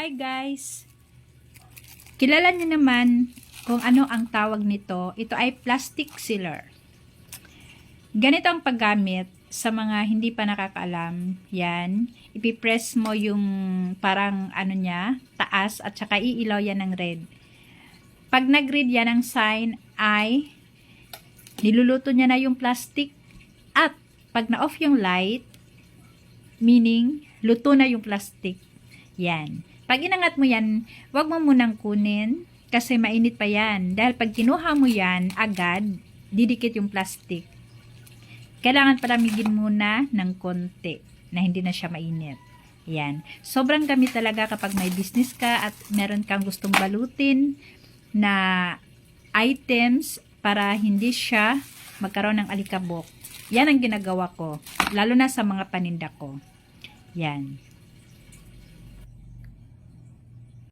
Hi guys! Kilala niyo naman kung ano ang tawag nito. Ito ay plastic sealer. Ganito ang paggamit sa mga hindi pa nakakaalam. Yan. Ipipress mo yung parang ano niya, taas at saka iilaw yan ng red. Pag nag-red yan ang sign ay niluluto niya na yung plastic at pag na-off yung light, meaning luto na yung plastic. Yan. Pag inangat mo yan, wag mo munang kunin kasi mainit pa yan. Dahil pag kinuha mo yan, agad, didikit yung plastic. Kailangan palamigin muna ng konti na hindi na siya mainit. Yan. Sobrang gamit talaga kapag may business ka at meron kang gustong balutin na items para hindi siya magkaroon ng alikabok. Yan ang ginagawa ko. Lalo na sa mga paninda ko. Yan.